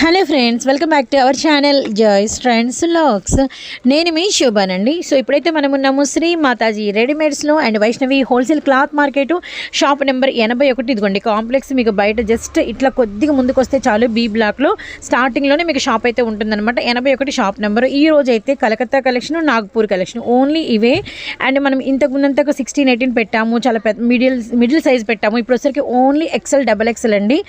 Hello friends welcome back to our channel joys trends looks. నేను మీ శోభానండి. So ఇప్పుడైతే మనం ఉన్నాము Shri Mataji రెడీమేడ్స్లో and Vaishnavi wholesale cloth market shop number ఎనభై ఒకటి. ఇదిగోండి కాంప్లెక్స్ మీకు బయట జస్ట్ ఇట్లా కొద్దిగా ముందుకు వస్తే చాలు బీ బ్లాక్లో స్టార్టింగ్లోనే మీకు షాప్ అయితే ఉంటుందన్నమాట. ఎనభై ఒకటి షాప్ నెంబర్ ఈ రోజు అయితే Calcutta collection Nagpur collection only ఇవే. అండ్ మనం ఇంతకు ముందంతకు సిక్స్టీన్ ఎయిటీన్ పెట్టాము. చాలా పెద్ద మిడిల్ మిడిల్ సైజ్ పెట్టాము. ఇప్పుడు వచ్చరికి ఓన్లీ ఎక్సెల్ డబల్ ఎక్సెల్ అండి.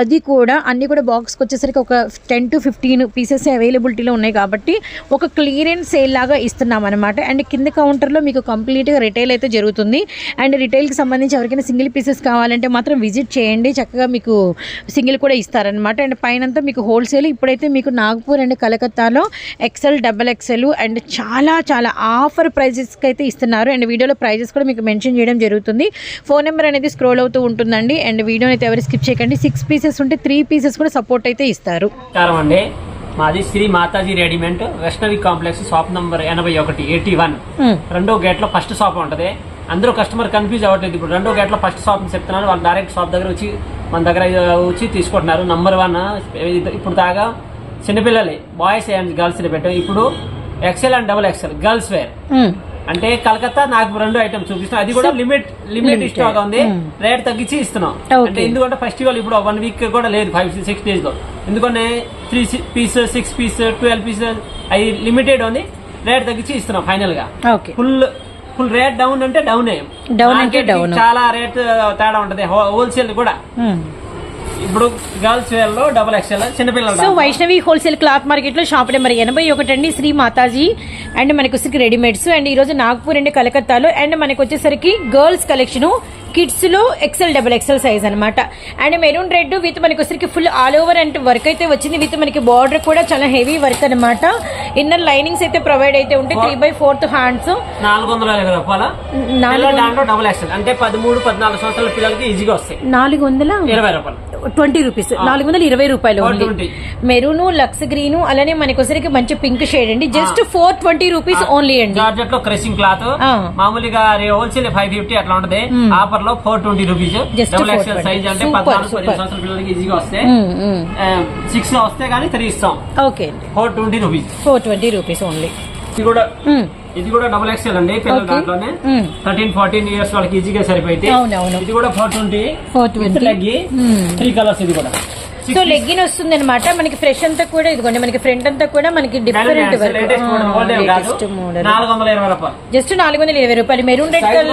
అది కూడా అన్ని కూడా బాక్స్కి వచ్చేసరికి ఒక టెన్ టు ఫిఫ్టీన్ పీసెస్ అవైలబిలిటీలో ఉన్నాయి కాబట్టి ఒక క్లియరెన్స్ సేల్ లాగా ఇస్తున్నాం అనమాట అండ్ కింద కౌంటర్లో మీకు కంప్లీట్గా రిటైల్ అయితే జరుగుతుంది. అండ్ రిటైల్కి సంబంధించి ఎవరికైనా సింగిల్ పీసెస్ కావాలంటే మాత్రం విజిట్ చేయండి. చక్కగా మీకు సింగిల్ కూడా ఇస్తారనమాట అండ్ పైనంతా మీకు హోల్సేల్ ఇప్పుడైతే మీకు నాగపూర్ అండ్ కలకత్తాలో ఎక్సెల్ డబల్ ఎక్సెల్ అండ్ చాలా చాలా ఆఫర్ ప్రైజెస్కి అయితే ఇస్తున్నారు. అండ్ వీడియోలో ప్రైజెస్ కూడా మీకు మెన్షన్ చేయడం జరుగుతుంది. ఫోన్ నెంబర్ అనేది స్క్రోల్ అవుతూ ఉంటుందండి. అండ్ వీడియోని అయితే ఎవరు స్కిప్ చేయకండి. సిక్స్ పీసెస్ ఉంటే త్రీ పీసెస్ కూడా సపోర్ట్ అయితే ఇస్తారు. నమస్కారం అండి. మాది Shri Mataji readymade Vaishnavi complex shop number ఎనభై ఒకటి ఎయిటీ వన్. రెండో గేట్లో ఫస్ట్ షాప్ ఉంటది. అందరూ కస్టమర్ కన్ఫ్యూజ్ అవ్వట్లేదు. ఇప్పుడు రెండో గేట్లో ఫస్ట్ షాప్ చెప్తున్నారు. వాళ్ళు డైరెక్ట్ షాప్ దగ్గర వచ్చి మన దగ్గర వచ్చి తీసుకుంటున్నారు. నంబర్ వన్ ఇప్పుడు దాకా చిన్నపిల్లలే బాయ్స్ అండ్ గర్ల్స్ పెట్టాం. ఇప్పుడు XL and double XL girls wear. అంటే కలకత్తా నాకు రెండు ఐటమ్ చూపిస్తాం అది కూడా లిమిట్ లిమిట్ స్టాక్ ఉంది. రేట్ తగ్గించి ఇస్తున్నాం. అంటే ఎందుకంటే ఫెస్టివల్ ఇప్పుడు వన్ వీక్ కూడా లేదు ఫైవ్ సిక్స్ డేస్లో. ఎందుకంటే three piece six piece twelve piece అవి లిమిటెడ్ ఉంది. రేట్ తగ్గించి ఇస్తున్నాం ఫైనల్గా. ఫుల్ ఫుల్ రేట్ డౌన్ అంటే డౌన్ Down అంటే down. చాలా రేట్ తేడా ఉంటది. హోల్సేల్ కూడా. మ్మ్. ఇప్పుడు గర్ల్స్ వేర్లో డబుల్ ఎక్స్ఎల్ చిన్నపిల్లలు సో వైష్ణవి హోల్సేల్ క్లాత్ మార్కెట్లో షాప్ నెంబర్ ఎనభై ఒకటి అండి శ్రీ మాతాజీ. అండ్ మనకు రెడీమేడ్స్ అండ్ ఈ రోజు నాగ్పూర్ అండ్ కలకత్తాలో. అండ్ మనకు వచ్చేసరికి గర్ల్స్ కలెక్షన్ కిడ్స్లో ఎక్సెల్ డబుల్ ఎక్సెల్ సైజ్ అనమాట అండ్ మెరూన్ రెడ్ విత్ మనకి వచ్చేసరికి full all over and work అయితే వచ్చింది. విత్ మనకి బార్డర్ కూడా చాలా హెవీ వర్క్ అనమాట ఇన్నర్ లైనింగ్స్ అయితే ప్రొవైడ్ అయితే ఉంటాయి. త్రీ బై ఫోర్త్ హ్యాండ్స్ నాలుగు వందల అంటే పదమూడు పద్నాలుగు సంవత్సరాల పిల్లలకి ఈజీగా వస్తాయి. నాలుగు వందల ఇరవై రూపాయలు. Twenty rupees. నాలుగు వందల ఇరవై రూపాయలు twenty. మెరూన్ లక్స్ గ్రీన్ అలానే మనకి వచ్చరికి మంచి పింక్ షేడ్ అండి. Just four twenty rupees only అండి. జార్జెట్లో క్రషింగ్ క్లాత్. మామూలుగా హోల్సేల్ ఫైవ్ ఫిఫ్టీ అట్లా ఉంటది. ఆఫర్ లో four twenty rupees double 420. XL size అంటే పద్నాలుగు. పదిహేను సంవత్సరాల పిల్లలకి ఈజీగా వస్తే మ్మ్, మ్మ్. సిక్స్లో వస్తే గానీ త్రీ ఇస్తాం. Okay four twenty rupees four twenty rupees only ఇది కూడా ఇది కూడా డబుల్ ఎక్స్ఎల్ అండి పిల్లల. దాంట్లోనే. థర్టీన్ ఫోర్టీన్ ఇయర్స్ వాళ్ళకి ఈజీగా సరిపోయింది. ఇది కూడా four twenty four twenty three colours ఇది కూడా. సో లెగ్గిన్ వస్తుంది అనమాట మనకి ఫ్రెష్ అంతా కూడా ఇదిగోండి మనకి ఫ్రంట్ అంతా కూడా మనకి డిఫరెంట్ లేటెస్ట్ మోడల్ జస్ట్ నాలుగు వందల ఇరవై రూపాయలు. Maroon red colour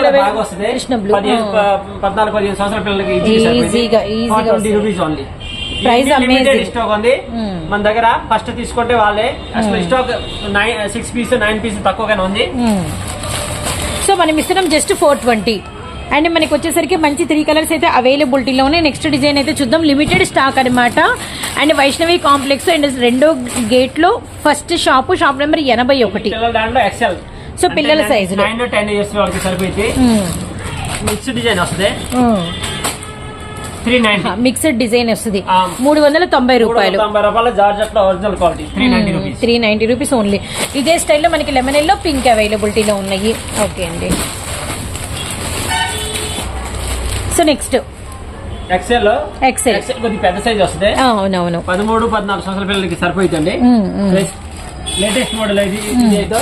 Krishna blue ఈజీగా, ఈజీగా Price amazing. స్టాక్ ఉంది. Hmm. మన దగ్గర ఫస్ట్ తీసుకుంటే వాళ్ళే. అసలు stock nine six piece nine piece తక్కువగానే ఉంది. సో మనం ఇస్తున్నాం జస్ట్ ఫోర్ ట్వంటీ అండ్ మనకి వచ్చేసరికి మంచి త్రీ కలర్స్ అయితే అవైలబిలిటీలో ఉన్నాయి నెక్స్ట్ డిజైన్ అయితే చూద్దాం. లిమిటెడ్ స్టాక్ అనమాట అండ్ వైష్ణవి కాంప్లెక్స్ అండ్ రెండో గేట్లో ఫస్ట్ షాప్ షాప్ నెంబర్ ఎనభై ఒకటి. So, పిల్లల size లో. నైన్ టెన్ ఇయర్స్ వాళ్ళకి సరిపోయింది. మిక్స్ డిజైన్ వస్తుంది. మిక్స్డ్ డిజైన్ వస్తుంది. మూడు వందల తొంభై రూపాయలు. త్రీ నైన్టీ రూపీస్ ఓన్లీ ఇదే స్టైల్లో మనకి లెమన్ ఎల్లో పింక్ అవైలబిలిటీలో ఉన్నాయి. ఓకే అండి. సో నెక్స్ట్ ఎక్సెల్ ఎక్సెల్ కొద్దిగా పెద్ద సైజ్ వస్తుంది. అవునవును. పదమూడు పద్నాలుగు సంవత్సరాల పిల్లలకి సరిపోతుందండి. లేటెస్ట్ మోడల్ అయితే.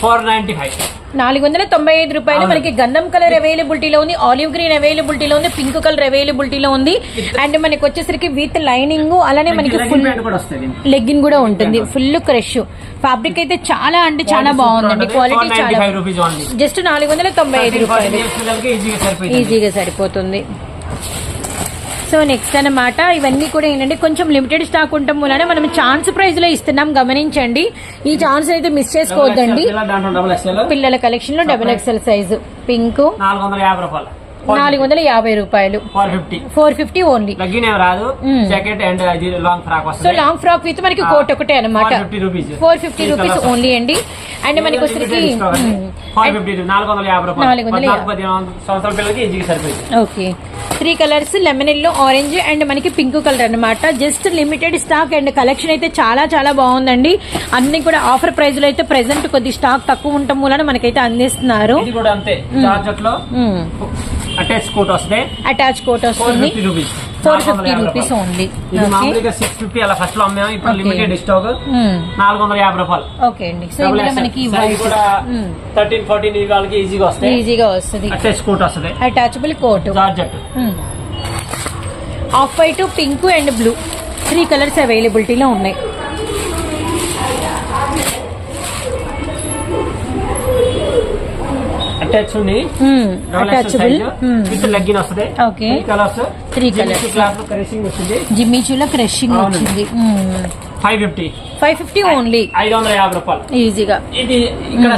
ఫోర్ నైన్టీ ఫైవ్ నాలుగు వందల తొంభై ఐదు రూపాయలు. మనకి గంధం కలర్ అవైలబిలిటీలో ఉంది ఆలివ్ గ్రీన్ అవైలబిలిటీలో ఉంది పింక్ కలర్ అవైలబిలిటీలో ఉంది. అండ్ మనకి వచ్చేసరికి విత్ లైనింగ్ అలానే మనకి ఫుల్ లెగ్గిన్ కూడా ఉంటుంది. ఫుల్ క్రష్ ఫ్యాబ్రిక్ అయితే చాలా అంటే చాలా బాగుందండి. క్వాలిటీ చాలా జస్ట్ నాలుగు వందల తొంభై ఐదు రూపాయలు. ఈజీగా సరిపోతుంది. సో నెక్స్ట్ అన్నమాట. ఇవన్నీ కూడా ఏంటంటే కొంచెం లిమిటెడ్ స్టాక్ ఉండటం వలన మనం ఛాన్స్ ప్రైస్లో ఇస్తున్నాం గమనించండి. ఈ ఛాన్స్ అయితే మిస్ చేసుకోవద్దండి. పిల్లల కలెక్షన్లో డబుల్ ఎక్స్ఎల్ సైజు పింక్ నాలుగు వందల యాభై రూపాయలు. నాలుగు వందల యాభై రూపాయలు. Four fifty four fifty only legging ఏం రాదు. Jacket and long frock so long frock with మనకి కోట్ ఒకటే అనమాట 450 rupees. Four fifty rupees. Only అండి. అండ్ మనకి సరిపోయింది. Okay three colours lemon yellow orange and మనకి పింక్ కలర్ అన్నమాట. Just limited stock and collection అయితే చాలా చాలా బాగుందండి. అన్ని కూడా ఆఫర్ ప్రైస్లో అయితే ప్రెసెంట్ కొద్ది స్టాక్ తక్కువ ఉండటం వలన మనకైతే అందిస్తున్నారు. అటాచ్ కోట్ వస్తుంది. అటాచ్ కోట్ వస్తుంది ఫోర్ ఫిఫ్టీ రూపీస్ ఓన్లీ ఇది మామూలుగా సిక్స్ ఫిఫ్టీ అలా ఫస్ట్లో అమ్మాము ఇప్పుడు. లిమిటెడ్ స్టాక్ నాలుగు వందల యాభై రూపాయలు. ఓకే అండి. సో ఇందులో మనకి కూడా థర్టీన్ ఫోర్టీన్ ఈ వాళ్ళకి ఈజీగా వస్తాయి ఈజీగా వస్తుంది. అటాచ్ కోట్ వస్తుంది. Attachable coat georgette off white pink and blue three colours అవైలబిలిటీలో ఉన్నాయి. అటాచ్ ఉంది అటాచబుల్ విత్ లెగ్గిన్ వస్తుంది. Okay. Colours Three colours. Class crushing వస్తుంది. జిమ్మిచూలో క్రషింగ్. వచ్చింది. Five fifty five fifty only ఐదు వందల యాభై రూపాయలు. ఈజీగా ఇది ఇక్కడ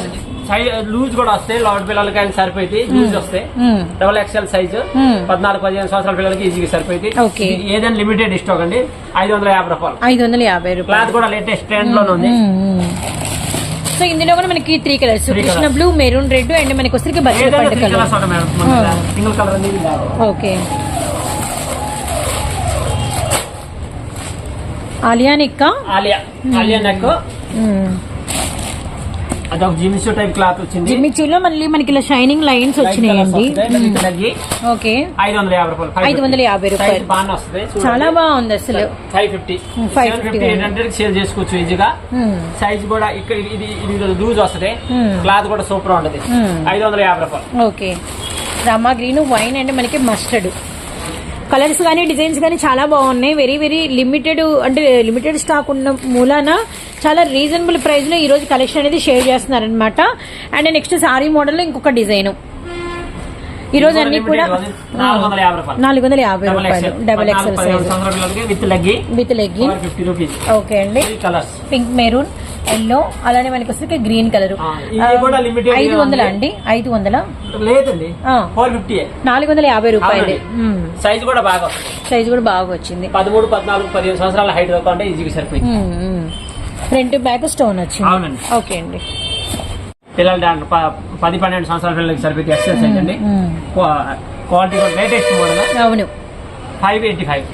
సైజ్ లూజ్ కూడా వస్తాయి. లాడ్ పిల్లలకి ఆయన సరిపోయింది లూజ్ వస్తాయి. Double XL size Hmm. పద్నాలుగు పదిహేను సంవత్సరాల పిల్లలకి ఈజీగా సరిపోయింది ఏదైనా లిమిటెడ్ స్టాక్ అండి. ఐదు వందల యాభై రూపాయలు. ఐదు వందల యాభై క్లాత్ రూపాయలు కూడా లేటెస్ట్ ట్రెండ్లోనే ఉంది. సో ఇందులో కూడా మనకి three colours Krishna. Blue maroon red and మనకి వచ్చరికి త్రీ కలర్. ఓకే. ఆలియా నిక్కా. ఆలియా. ఆలియా నెక్ అదొక జీన్స్ టైప్ క్లాత్ వచ్చింది. జిమ్మిచూలో మళ్ళీ మనకి ఇలా షైనింగ్ లైన్స్ వచ్చినాయండి. ఓకే. ఐదు వందల యాభై రూపాయలు. ఐదు వందల యాభై రూపాయలు. బాగా వస్తుంది. చాలా బాగుంది అసలు. Five fifty. Five 550 fifty eight hundred sale చేసుకోవచ్చు ఈజీగా. సైజ్ కూడా ఇక్కడ ఇది ఇది లూజ్ వస్తుంది. క్లాత్ కూడా సూపర్ ఉంటది. ఐదు వందల యాభై రూపాయలు. Okay. Rama green wine and మనకి మస్టర్డ్. కలర్స్ కానీ డిజైన్స్ కానీ చాలా బాగున్నాయి. వెరీ వెరీ లిమిటెడ్ అంటే లిమిటెడ్ స్టాక్ ఉన్న మూలాన చాలా రీజనబుల్ ప్రైస్లో ఈ రోజు కలెక్షన్ అనేది షేర్ చేస్తున్నారనమాట అండ్ నెక్స్ట్ సారీ మోడల్లో ఇంకొక డిజైన్ ఈ రోజు అన్ని కూడా నాలుగు వందల యాభై రూపాయలు. డబల్ ఎక్స్ఎల్ సైజ్ విత్ లెగ్గి విత్ లెగ్గిన్ ఓకే అండి. పింక్ మెరూన్ ఎల్లో అలానే మనకి వస్తే గ్రీన్ కలర్ ఐదు వందల. అండి? ఐదు వందల? లేదండి. నాలుగు వందల యాభై రూపాయలు. సైజ్ కూడా బాగా వస్తుంది. సైజ్ కూడా బాగా వచ్చింది. పదమూడు పద్నాలుగు పదిహేను సంవత్సరాల హైట్ అంటే ఈజీగా సరిపోయింది. ఫ్రంట్ బ్యాక్ స్టోన్ వచ్చింది. అవునండి. ఓకే అండి. పిల్లలు దాంట్లో పది పన్నెండు సంవత్సరాల పిల్లలకి సరిపోయింది ఎక్సెల్ సైజ్ అండి. Quality latest model? అవును. Five eighty five.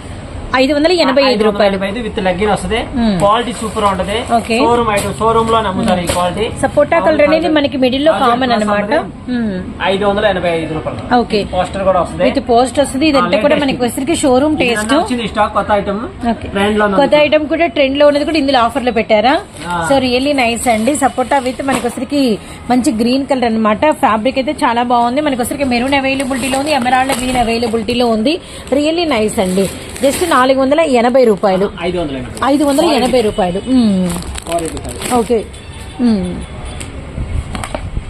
ఐదు వందల ఎనభై ఐదు రూపాయలు. విత్ లెగ్గిన్ వస్తుంది. క్వాలిటీ సూపర్ ఉంటది. షోరూమ్ ఐటమ్ షోరూమ్లో నమ్ముతారు ఈ క్వాలిటీ సపోటా కలర్ అనేది మనకి మిడిల్లో కామన్ అనమాట ఐదు వందల ఎనభై ఐదు రూపాయలు. ఓకే. పోస్టర్ కూడా వస్తుంది. విత్ పోస్ట్ వస్తుంది. ఇదంతా కూడా. మనకి షోరూమ్ టేస్ట్ స్టాక్ కొత్త ఐటమ్ కొత్త ఐటమ్ కూడా ట్రెండ్లో ఉన్నది కూడా ఇందులో ఆఫర్లో పెట్టారా. సో రియల్లీ నైస్ అండి. సపోటా విత్ మనకి వచ్చరికి మంచి గ్రీన్ కలర్ అన్నమాట. ఫ్యాబ్రిక్ అయితే చాలా బాగుంది. మనకి వచ్చరికి మెరూన్ అవైలబిలిటీలో ఉంది ఎమరాల్డ్ గ్రీన్ అవైలబిలిటీలో ఉంది. రియల్లీ నైస్ అండి. జస్ట్ నాలుగు వందల ఎనభై రూపాయలు. ఐదు వందల ఎనభై రూపాయలు. ఓకే.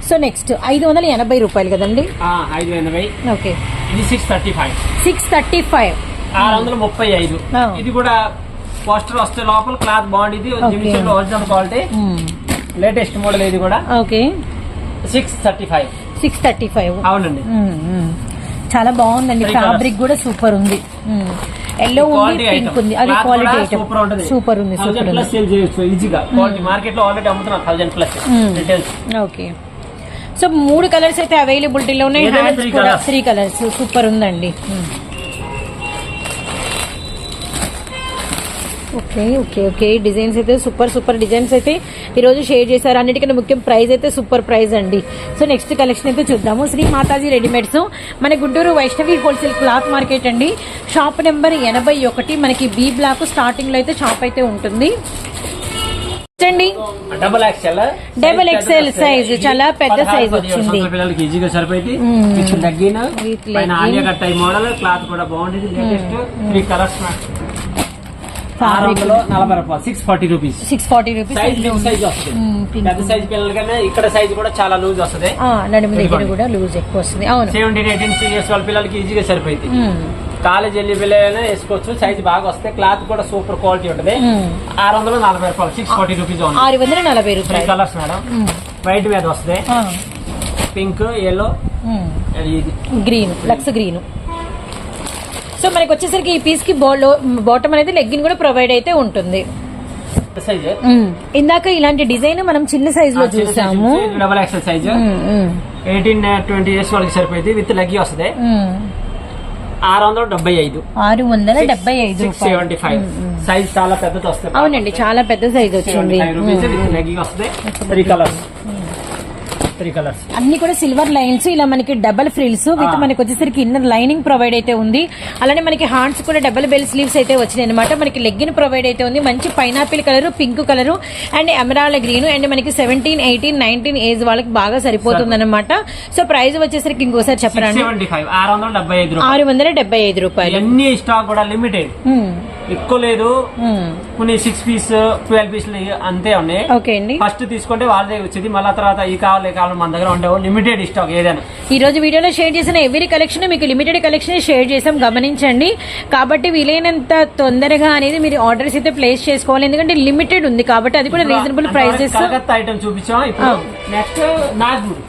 సో నెక్స్ట్ ఐదు వందల ఎనభై రూపాయలు కదండి? ఓకే. ఇది six thirty five six thirty five ఆరు వందల ముప్పై ఐదు. ఇది కూడా పోస్టర్ వస్తే లోపల cloth Okay. Original quality latest model ఇది కూడా. Okay. Six thirty five six thirty five అవునండి చాలా బాగుందండి. ఫ్యాబ్రిక్ కూడా సూపర్ ఉంది. ఎల్లో ఉంది పింక్ ఉంది. అది క్వాలిటీ ఐటమ్ సూపర్ ఉంది సూపర్ ఉంది. ప్లస్ సేల్ చేయొచ్చు ఈజీగా క్వాలిటీ మార్కెట్లో ఆల్రెడీ అమ్ముతున్నారు thousand plus Hmm. Retails okay so మూడు కలర్స్ అయితే అవైలబిలిటీలో ఉన్నాయి హ్యాండ్స్ కూడా. త్రీ కలర్స్ సూపర్ ఉందండి. Okay okay okay. డిజైన్స్ అయితే సూపర్ సూపర్ డిజైన్స్ అయితే ఈరోజు షేర్ చేశారు. అన్నిటికన్నా ముఖ్యం ప్రైస్ అయితే సూపర్ ప్రైస్ అండి. సో నెక్స్ట్ కలెక్షన్ అయితే చూద్దాము. శ్రీ మాతాజీ రెడీమేడ్స్. మన Guntur Vaishnavi wholesale cloth market అండి. షాప్ నెంబర్ ఎనభై ఒకటి. మనకి బి బ్లాక్ స్టార్టింగ్లో అయితే షాప్ అయితే ఉంటుంది. అండి. డబుల్ ఎక్స్ఎల్ size, చాలా పెద్ద size వచ్చింది. పిల్లలకి ఈజీగా సరిపోయింది. Hmm. టైప్ మోడల్ క్లాత్ కూడా బాగుండేది లేటెస్ట్ త్రీ కలర్స్ నలభై రూపాయలు. Six forty rupees six forty rupees size size వస్తుంది. పెద్ద సైజ్ పిల్లలకన్నా ఇక్కడ సైజ్ కూడా చాలా లూజ్ వస్తుంది. నడుము దగ్గర ఇదిగోండి. కూడా లూజ్ ఎక్కువ వస్తుంది. అవును. సెవెంటీన్ ఎయిటీన్ ఇయర్స్ వాళ్ళ పిల్లలకి ఈజీగా సరిపోయింది. కాలేజ్ వెళ్ళి పిల్లలైనా వేసుకోవచ్చు. సైజ్ బాగా వస్తే క్లాత్ కూడా సూపర్ క్వాలిటీ ఉంటుంది. ఆరు వందలు నలభై రూపాయలు. సిక్స్ ఫార్టీ రూపీస్ ఆరు వందల నలభై రూపాయలు. Colours madam. వైట్ మీద వస్తుంది. Pink yellow green lux green so మనకి వచ్చేసరికి ఈ పీస్కి బాటమ్ అనేది లెగ్గిన్ కూడా ప్రొవైడ్ అయితే ఉంటుంది. ఇందాక ఇలాంటి డిజైన్ మనం చిన్న సైజ్లో చూసాము. Double XL size eighteen twenty years వాళ్ళకి సరిపోయింది. విత్ లగ్గి వస్తుంది. ఆరు వందల డెబ్బై ఐదు. ఆరు వందల డెబ్బై ఐదు సెవెంటీ ఫైవ్ సైజ్ చాలా పెద్దది వస్తుంది అవునండి చాలా పెద్ద సైజ్ వచ్చింది. వస్తుంది. Three colours three colours. అన్ని కూడా సిల్వర్ లైన్స్ ఇలా మనకి డబల్ ఫ్రిల్స్ విత్. మనకి వచ్చేసరికి ఇన్నర్ లైనింగ్ ప్రొవైడ్ అయితే ఉంది. అలానే మనకి హ్యాండ్స్ కూడా డబల్ బెల్ స్లీవ్స్ అయితే వచ్చినాయి అనమాట మనకి లెగ్గిన్ ప్రొవైడ్ అయితే ఉంది. మంచి pineapple colour pink colour and emerald green and మనకి సెవెంటీన్ ఎయిటీన్ నైన్టీన్ ఏజ్ వాళ్ళకి బాగా సరిపోతుంది అనమాట సో ప్రైస్ వచ్చేసరికి ఇంకోసారి చెప్పరా అండి సెవెంటీ ఫైవ్ ఆరు వందల డెబ్బై ఐదు రూపాయలు. అన్ని స్టాక్ కూడా లిమిటెడ్. ఎక్కువ లేదు. కొన్ని సిక్స్ పీస్ ట్వెల్వ్ పీస్ అంతే ఉన్నాయి. ఓకే అండి. ఫస్ట్ తీసుకుంటే వాళ్ళదే వచ్చేది. మళ్ళీ తర్వాత ఈ కావాలి కావాలి మన దగ్గర ఉండవు. లిమిటెడ్ స్టాక్ ఏదైనా. ఈ రోజు వీడియోలో షేర్ చేసిన ఎవ్రీ కలెక్షన్ మీకు లిమిటెడ్ కలెక్షన్ షేర్ చేసాం గమనించండి. కాబట్టి వీలైనంత తొందరగా అనేది మీరు ఆర్డర్స్ అయితే ప్లేస్ చేసుకోవాలి. ఎందుకంటే లిమిటెడ్ ఉంది కాబట్టి అది కూడా రీజనబుల్ ప్రైసెస్ ఐటమ్ చూపించాం. ఇప్పుడు నెక్స్ట్ నాగ్పూర్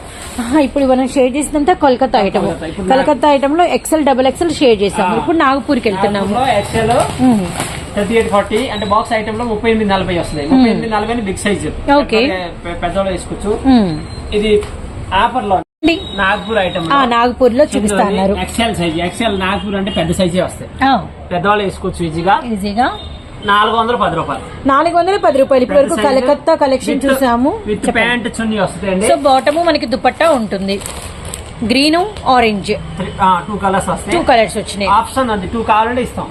ఇప్పుడు మనం షేర్ చేసినంత కోల్కతా ఐటమ్ కలకత్తా. ఐటమ్లో ఎక్సెల్ డబుల్ ఎక్సెల్ షేర్ చేసాము ఇప్పుడు నాగపూర్కి వెళ్తున్నాము. ఎక్సెల్. థర్టీ ఎయిట్ ఫార్టీ అంటే బాక్స్ ఐటమ్లో ముప్పై ఎనిమిది నలభై వస్తుంది ముప్పై ఎనిమిది నలభై బిగ్ సైజ్ Okay. పెద్దవాళ్ళు వేసుకోవచ్చు. ఇది ఆఫర్లో. నాగ్పూర్ ఐటమ్ నాగపూర్లో చూపిస్తా అన్నారు ఎక్సెల్ సైజ్ ఎక్సెల్ నాగ్పూర్ అంటే పెద్ద సైజే వస్తాయి. పెద్దవాళ్ళు వేసుకోవచ్చు ఈజీగా ఈజీగా నాలుగు వందల పది రూపాయలు. నాలుగు వందల పది రూపాయలు. ఇప్పటి వరకు కలకత్తా కలెక్షన్ చూసాము. విత్ ప్యాంట్ చున్నీ వస్తాయండి. సో బాటము మనకి దుపట్టా ఉంటుంది. Green orange two colours two colours వచ్చినాయి. ఆప్షన్ అండి టూ కావాలంటే ఇస్తాం.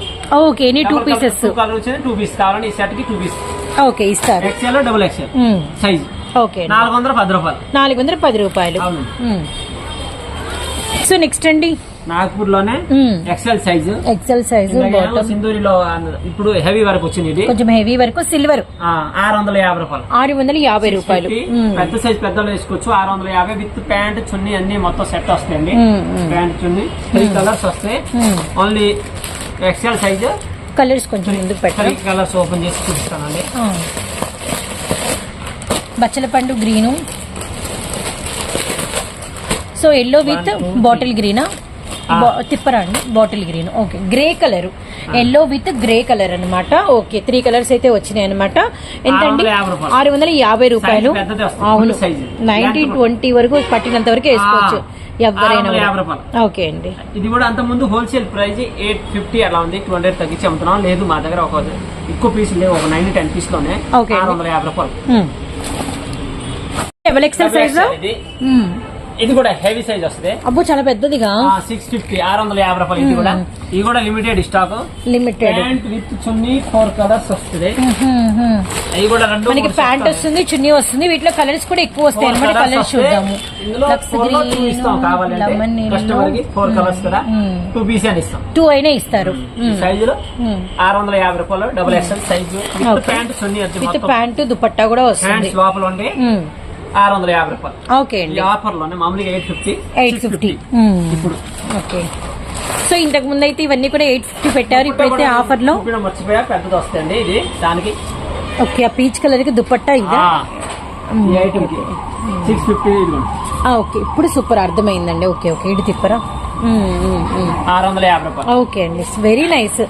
ఓకే నీ టూ పీసెస్ టూ కలర్ వచ్చింది టూ పీస్ కావాలంటే ఈ సెట్కి టూ పీస్ ఓకే ఇస్తారు. XL double XL hmm. Size okay నాలుగు వందల పది రూపాయలు. నాలుగు వందల పది రూపాయలు. సో నెక్స్ట్ అండి. నాగ్పూర్లోనే hmm. XL size XL size సింధూరిలో ఇప్పుడు హెవీ వరకు వచ్చింది ఇది. కొంచెం హెవీ వరకు సిల్వర్ ఆరు వందల యాభై రూపాయలు. ఆరు వందల యాభై రూపాయలు. పెద్ద సైజ్ పెద్దలు వేసుకోవచ్చు. ఆరు వందల యాభై విత్ ప్యాంట్ చున్నీ అన్ని మొత్తం సెట్ వస్తాయండి. ప్యాంట్ చున్నీ త్రీ కలర్స్ వస్తాయి. ఓన్లీ ఎక్సెల్ సైజ్ కలర్స్ కొంచెం ముందుకు త్రీ పెట్టారు కలర్స్ ఓపెన్ చేసి చూపిస్తానండి. బచ్చల పండు green so yellow with bottle గ్రీనా. తిప్పరా అండి bottle green. Okay. Grey colour. Yellow with grey colour అన్నమాట. ఓకే. త్రీ కలర్స్ అయితే వచ్చినాయి అనమాట ఎంతండి? 650 రూపాయలు. ఆరు వందల యాభై రూపాయలు. అవును. నైన్టీన్ ట్వంటీ వరకు పట్టినంత వరకు వేసుకోవచ్చు. ఎవరైనా 650 కూడా. రూపాయలు. ఓకే అండి. ఇది కూడా అంత ముందు హోల్సేల్ ప్రైస్ ఎయిట్ ఫిఫ్టీ అలా ఉంది. టూ హండ్రెడ్ తగ్గించి అమ్ముతున్నాం లేదు మా దగ్గర ఒక ఎక్కువ పీసులు లేవు. ఒక నైన్ టెన్ పీస్లోనే. ఆరు వందల యాభై రూపాయలు. డబల్ ఎక్సెల్ సైజ్ ఇది ఇది కూడా హెవీ సైజ్ వస్తుంది. అబ్బో చాలా పెద్దదిగా? సిక్స్ ఫిఫ్టీ ఆరు వందల యాభై రూపాయలు ఇది కూడా. ఇది కూడా limited stock limited pant with chunni four colours వస్తుంది. అవి కూడా రెండు మనకి ప్యాంట్ వస్తుంది చున్నీ వస్తుంది. వీటిలో కలర్స్ కూడా ఎక్కువ వస్తాయి అనమాట కలర్స్. చూద్దాము. లో కావాలంటే. Four colours hmm. Two piece అని ఇస్తాం. టూ అయినా ఇస్తారు. ఈ సైజులో మ్మ్. ఆరు వందల యాభై రూపాయలు double XL size. Pant chunni with pant dupatta కూడా వస్తుంది. లోపల ఉంటే మ్మ్. ఆరు వందల యాభై రూపాయలు. ఓకే ఈ అండి. ఆఫర్లోనే మామూలుగా ఎయిట్ ఫిఫ్టీ ఎయిట్ ఫిఫ్టీ. ఇప్పుడు. ఓకే. సో ఇంతకు ముందు అయితే ఇవన్నీ కూడా ఎయిట్ ఫిఫ్టీ పెట్టారు ఇప్పుడైతే ఆఫర్లో చూపించడం మర్చిపోయా పెద్దది వస్తుంది ఇది. దానికి ఓకే ఆ పీచ్ కలర్కి దుపట్టా ఇదా? సిక్స్ ఫిఫ్టీ ఇది. ఆ, ఓకే. ఇప్పుడు సూపర్ అర్థమైందండి. Okay okay. ఇటు తిప్పరా. ఆరు వందల యాభై ఓకే అండి. వెరీ నైస్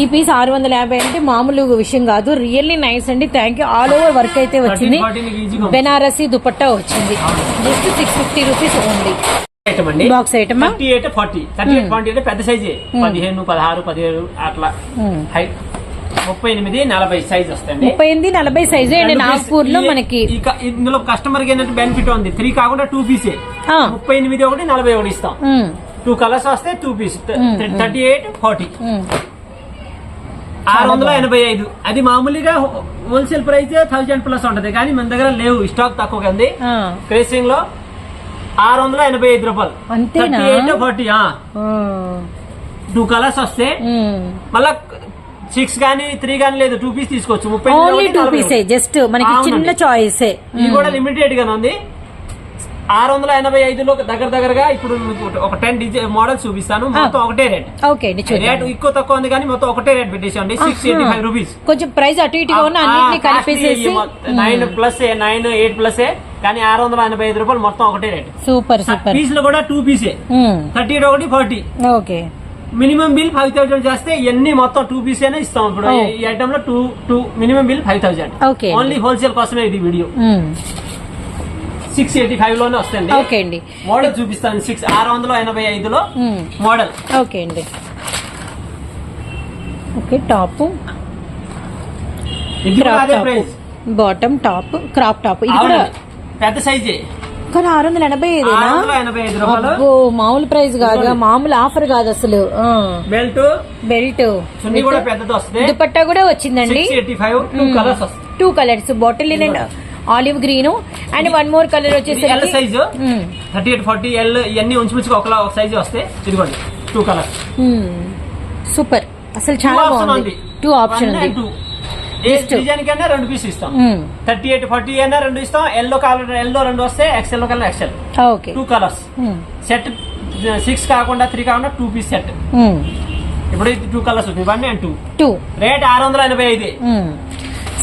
ఈ పీస్ ఆరు వందల యాభై అంటే మామూలు విషయం కాదు. రియల్లీ నైస్ అండి. Thank you all over work అయితే వచ్చింది. 13, 14 ఈజీగా ఉంది. బెనారసి దుపట్టా వచ్చింది. Just six fifty rupees only box item thirty eight forty thirty eight forty అంటే పెద్ద సైజే పదిహేను పదహారు పదిహేడు అట్లా. హైట్ ముప్పై ఎనిమిది నలభై సైజ్ వస్తుంది ముప్పై ఎనిమిది నలభై సైజు అండి. నాగ్పూర్లో మనకి ఇందులో కస్టమర్కి ఏంటంటే బెనిఫిట్ ఉంది. త్రీ కాకుండా టూ పీసే. ముప్పై ఎనిమిది ఒకటి నలభై ఒకటి ఇస్తాం. టూ కలర్స్ వస్తే two piece. Thirty eight forty. ఆరు వందల ఎనభై ఐదు. అది మామూలుగా హోల్సేల్ ప్రైస్ థౌజండ్ ప్లస్ ఉంటది. కానీ మన దగ్గర లేవు. స్టాక్ తక్కువ ఉంది ఆ, క్రేసింగ్లో ఆరు వందల ఎనభై ఐదు రూపాయలు. అంతేనా? Thirty eight forty two colours వస్తే. మళ్ళా సిక్స్ కానీ త్రీ కానీ లేదు. టూ పీస్ తీసుకోవచ్చు. ముప్పై టూ పీసే. జస్ట్ మనకి. చిన్న చాయిసే ఇది కూడా లిమిటెడ్ గానే ఉంది. ఆరు వందల ఎనభై ఐదులో దగ్గర దగ్గరగా ఇప్పుడు ఒక టెన్ డిజైన్ మోడల్స్ చూపిస్తాను. మొత్తం ఒకటే రేట్ ఓకే రేట్ ఎక్కువ తక్కువ ఉంది కానీ మొత్తం ఒకటే రేట్ పెట్టేసండి సిక్స్ ఎయిటీ ఫైవ్ రూపీస్ కొంచెం ప్రైస్ అటు కలిపేసేసి. Nine plus nine eight plus కానీ ఆరు వందల ఎనభై ఐదు రూపాయలు మొత్తం ఒకటే రేట్ సూపర్ సూపర్. పీస్లో కూడా టూ పీసే థర్టీ ఒకటి forty okay. Minimum bill five thousand చేస్తే ఇవన్నీ మొత్తం టూ పీస్ అయినా ఇస్తాం. ఇప్పుడు. ఈ ఐటమ్లో two two minimum bill five thousand. Only wholesale కోసమే ఇది వీడియో. సిక్స్ ఎయిటీ ఫైవ్లోనే వస్తుంది ఓకే అండి. మోడల్ చూపిస్తాను. సిక్స్ ఆరు వందల ఎనభై ఐదులో. మోడల్. ఓకే అండి. Okay top. Bottom top crop top. ఇది కూడా పెద్ద సైజే. కానీ ఆరు వందల ఎనభై ఐదు మామూలు ప్రైస్ కాదు. మామూలు ఆఫర్ కాదు అసలు. బెల్ట్. బెల్ట్. కూడా పెద్దది వస్తుంది. దుపట్టా కూడా వచ్చిందండి. టూ కలర్స్ వస్తాయి two colours. Bottle and olive green and one more colour L వచ్చేసరికి size thirty eight forty L ఇవన్నీ ఉంచి ముంచుగా ఒకలా ఒక సైజు వస్తాయి ఇదిగోండి టూ కలర్స్ సూపర్. అసలు చాలా బాగుంది. టూ ఆప్షన్ ఉంది ఏ. డిజైన్ కన్నా రెండు పీస్ ఇస్తాం. థర్టీ ఎయిట్ ఫార్టీ అయినా రెండు ఇస్తాం. ఎల్లో కలర్ ఎల్లో రెండు XL colour XL okay. Two colours set six కాకుండా త్రీ కాకుండా టూ పీస్ సెట్ ఇప్పుడు two colours and two two rate ఆరు వందల ఎనభై ఐదు.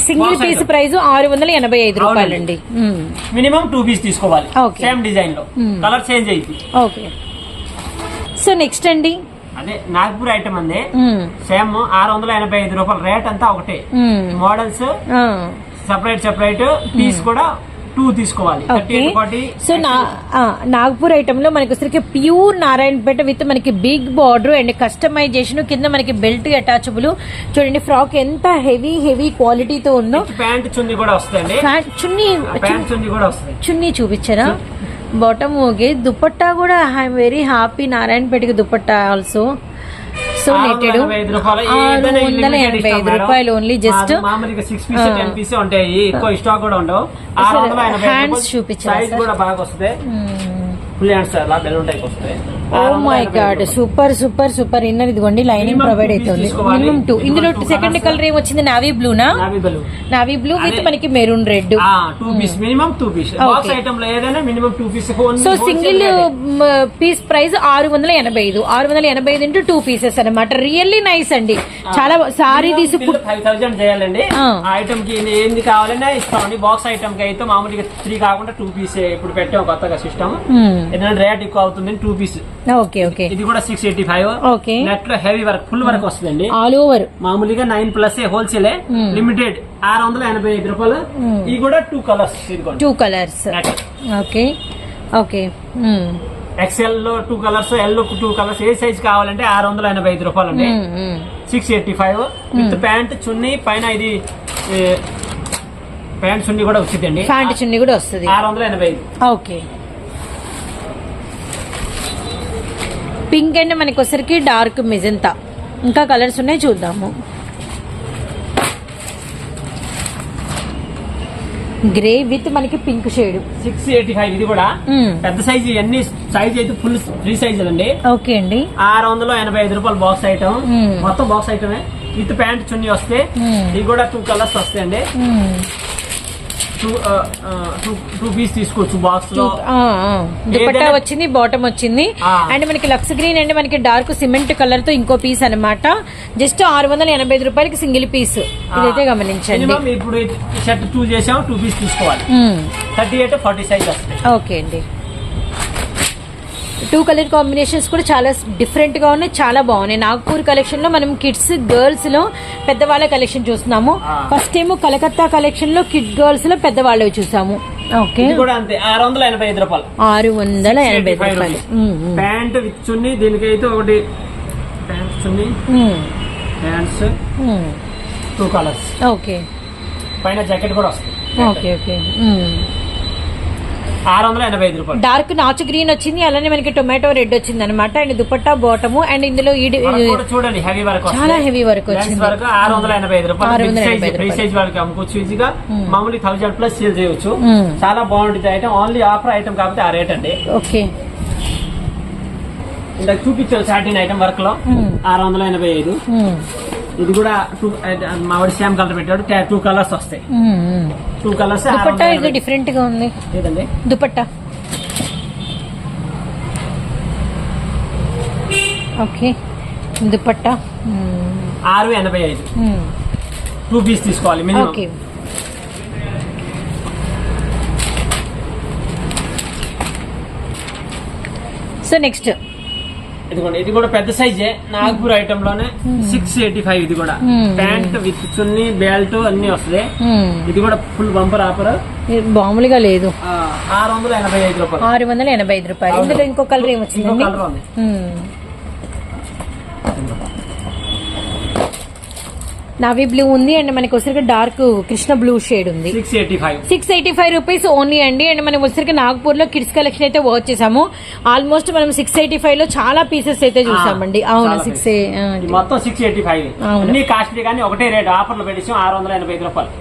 Single piece. ప్రైస్ ఆరు వందల ఎనభై ఐదు. రూపాయలండి మ్మ్. మినిమం టూ పీస్ తీసుకోవాలి. సేమ్ డిజైన్లో. కలర్ చేంజ్ అయింది ఓకే సో నెక్స్ట్ అండి అదే నాగ్పూర్ ఐటమ్ అండి. సేమ్ ఆరు వందల ఎనభై ఐదు రూపాయలు రేట్ అంతా ఒకటే. మోడల్స్. సెపరేట్ సెపరేట్ పీస్ కూడా టూ తీసుకోవాలి. సో నాగ్పూర్ ఐటమ్లో మనకి వచ్చరికి ప్యూర్ నారాయణపేట విత్ మనకి బిగ్ బార్డర్ అండ్ కస్టమైజేషన్ కింద మనకి బెల్ట్ అటాచబుల్ చూడండి ఫ్రాక్ ఎంత హెవీ హెవీ క్వాలిటీతో ఉందో. ప్యాంట్ చున్నీ కూడా ఫ్యాన్ చున్నీ ప్యాంట్ చున్నీ కూడా వస్తుంది చున్నీ చూపించరా బాటమ్ ఓకే దుపట్టా కూడా ఐఎమ్ వెరీ హ్యాపీ నారాయణపేటకి దుపట్టా ఆల్సో సో నెట్టెడ్. ఆరు వందల ఎనభై ఐదు. రూపాయలు ఓన్లీ జస్ట్ ఉంటాయి ఎక్కువ స్టాక్ కూడా ఉండవు hands చూపించరా? కూడా బాగా వస్తుంది ఫుల్ హ్యాండ్స్ అలా బెలూన్ టైప్ వస్తుంది ఓ my god super super super inner ఇదిగోండి లైనింగ్ ప్రొవైడ్ అవుతుంది. మినిమం టూ ఇందులో సెకండ్. కలర్ ఏమొచ్చింది? Navy బ్లూనా navy balloon navy blue with. మనకి maroon red two piece minimum two piece. Box ఐటమ్లో ఏదైనా minimum two piece so single piece price ఆరు వందల ఎనభై ఐదు. ఆరు వందల ఎనభై ఐదు ఇంటూ టూ పీసెస్ అనమాట రియల్లీ నైస్ అండి. చాలా సారీ తీసుకు ఫైవ్ థౌసండ్ చేయాలండి. ఐటమ్కి ఏంది కావాలన్నా ఇస్తామండి. బాక్స్ ఐటమ్కి అయితే మామూలుగా త్రీ కాకుండా టూ పీస్ ఇప్పుడు పెట్టాం కొత్తగా సిస్టమ్ ఏదైనా రేట్ ఎక్కువ అవుతుంది టూ పీస్ ఓకే ఓకే. ఇది కూడా సిక్స్ ఎయిటీ ఫైవ్. నెట్లో హెవీ వర్క్ ఫుల్ వర్క్ వస్తుందండి. ఆల్ ఓవర్ మామూలుగా nine plus wholesale Hmm. Limited ఆరు వందల ఎనభై ఐదు రూపాయలు. Hmm. ఇది కూడా two colours two colours okay okay. ఎక్సెల్లో two colours yellow two colours ఏ సైజ్ కావాలంటే ఆరు వందల ఎనభై ఐదు రూపాయలు అండి six eighty five with pant chunni పైన ఇది ప్యాంట్ చున్నీ కూడా వచ్చిందండి ప్యాంట్ చున్నీ కూడా వస్తుంది. ఆరు వందల ఎనభై ఐదు. ఓకే. పింక్ అండ్ మనకి వచ్చరికి డార్క్ మిజంతా. ఇంకా కలర్స్ ఉన్నాయి చూద్దాము. గ్రే విత్ మనకి pink shade six eighty five ఇది కూడా. పెద్ద సైజ్ ఎన్ని సైజ్ అయితే ఫుల్ త్రీ సైజ్ అండి. ఓకే అండి. ఆరు వందల ఎనభై ఐదు రూపాయలు బాక్స్ ఐటమ్ Hmm. మొత్తం బాక్స్ ఐటమే విత్ ప్యాంట్ చున్నీ వస్తే Hmm. ఇది కూడా టూ కలర్స్ వస్తాయండి. టూ టూ టూ పీస్ తీసుకోవచ్చు బాక్స్లో. దుపట్టా వచ్చింది బాటమ్ వచ్చింది. అండ్ మనకి లక్స్ గ్రీన్ అండ్ మనకి డార్క్ సిమెంట్ కలర్తో ఇంకో పీస్ అన్నమాట. జస్ట్ ఆరు వందల ఎనభై ఐదు రూపాయలకి సింగిల్ పీస్ ఇదైతే గమనించండి. ఇప్పుడు షర్ట్ టూ చేసాం టూ పీస్ తీసుకోవాలి. Thirty eight forty size okay అండి. టూ కలర్ కాంబినేషన్స్ కూడా చాలా డిఫరెంట్గా ఉన్నాయి చాలా బాగున్నాయి. నాగ్పూర్ కలెక్షన్లో మనం కిడ్స్ గర్ల్స్లో పెద్దవాళ్ళ కలెక్షన్ చూస్తున్నాము. ఫస్ట్ ఏమో కలకత్తా కలెక్షన్లో కిడ్ గర్ల్స్లో పెద్దవాళ్ళవి చూసాము. ఓకే ఇది కూడా అంతే ఆరు వందల ఎనభై ఐదు రూపాయలు. ఆరు వందల ఎనభై ఐదు రూపాయలు. ప్యాంట్ చున్నీ దీనికైతే ఒకటి. Pant chunni. Um, pants. Two colours okay పైన జాకెట్ కూడా వస్తుంది. Okay okay. ఆరు వందల ఎనభై ఐదు రూపాయలు. డార్క్ నాచు గ్రీన్ వచ్చింది అలానే మనకి టొమాటో రెడ్ వచ్చింది అనమాట అండ్ దుపట్టా బాటము అండ్ ఇందులో వర్క్ చూడండి హెవీ వర్క్ చాలా heavy work వచ్చింది. వరకు ఆరు వందల ఎనభై ఐదు రూపాయలు. 685 ఫ్రీ రూపాయలు. సైజ్ వాళ్ళకి అమ్ముకోవచ్చు ఈజీగా మామూలు థౌసండ్ ప్లస్ సేల్ చేయొచ్చు. Hmm. చాలా బాగుంటుంది ఐటమ్ ఓన్లీ ఆఫర్ ఐటమ్ కాబట్టి ఆ రేట్ అండి. ఓకే. ఇందాక చూపించాను సాటిన్ ఐటమ్ వర్క్లో. Hmm. ఆరు వందల ఎనభై ఐదు. ఉమ్, ఇది కూడా టూ మామిడి సేమ్ కలర్ పెట్టాడు. టూ కలర్స్ వస్తాయి. టూ కలర్స్ దుపట్టా ఇది డిఫరెంట్గా ఉంది లేదండి దుపట్టా ఓకే దుపట్టా ఆరు ఎనభై ఐదు. టూ పీస్ తీసుకోవాలి మినిమం ఓకే సో నెక్స్ట్ ఇదిగోండి ఇది కూడా పెద్ద సైజే. నాగపూర్ ఐటమ్లోనే సిక్స్ ఎయిటీ ఫైవ్ ఇది కూడా. ప్యాంట్ విత్ చున్నీ బెల్ట్ అన్ని వస్తాయి ఇది కూడా ఫుల్ బంపర్ ఆఫర్. మామూలుగా లేదు. ఆరు వందల ఎనభై ఐదు రూపాయలు. ఆరు వందల ఎనభై ఐదు రూపాయలు. ఇందులో ఇంకో కలర్ ఇంకో ఏమొచ్చిందండి కలర్ ఉంది మ్మ్. నావీ బ్లూ ఉంది అండ్ మనకి వచ్చరికి డార్క్ కృష్ణ బ్లూ షేడ్ ఉంది. Six eighty five rupees only అండి అండ్ మనం వచ్చరికి నాగ్పూర్లో కిడ్స్ కలెక్షన్ అయితే వర్క్ చేసాము ఆల్మోస్ట్ మనం సిక్స్ ఎయిటీ ఫైవ్లో చాలా పీసెస్ అయితే చూసామండి. అవును సిక్స్ మొత్తం సిక్స్ ఎయిటీ ఫైవ్ కాస్ట్లీ కానీ ఒకటే రేట్ ఆఫర్లు పెట్టేసి ఆరు వందల ఎనభై రూపాయలు.